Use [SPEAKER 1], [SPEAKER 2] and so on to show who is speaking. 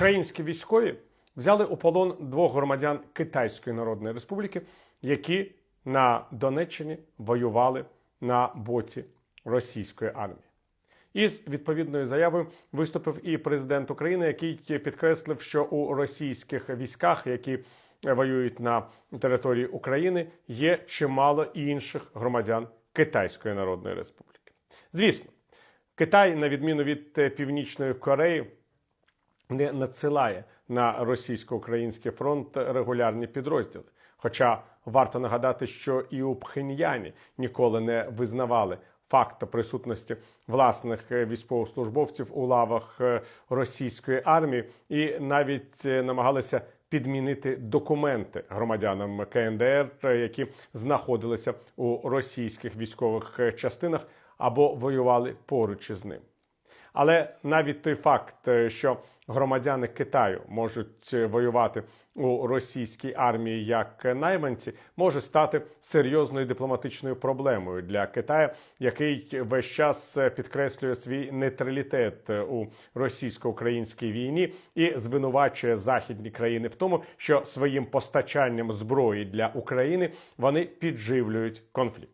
[SPEAKER 1] Українські військові взяли у полон двох громадян Китайської Народної Республіки, які на Донеччині воювали на боці російської армії. Із відповідною заявою виступив і президент України, який підкреслив, що у російських військах, які воюють на території України, є чимало інших громадян Китайської Народної Республіки. Звісно, Китай, на відміну від е, Північної Кореї, не надсилає на російсько-український фронт регулярні підрозділи. Хоча варто нагадати, що і у Пхеньяні ніколи не визнавали факт присутності власних е, військовослужбовців у лавах е, російської армії, і навіть е, намагалися підмінити документи громадянам КНДР, які знаходилися у російських військових частинах або воювали поруч із ним. Але навіть той факт, е, що громадяни Китаю можуть е, воювати у російській армії як найманці, може стати серйозною дипломатичною проблемою для Китаю, який весь час е, підкреслює свій нейтралітет у російсько-українській війні і звинувачує західні країни в тому, що своїм постачанням зброї для України вони підживлюють конфлікт.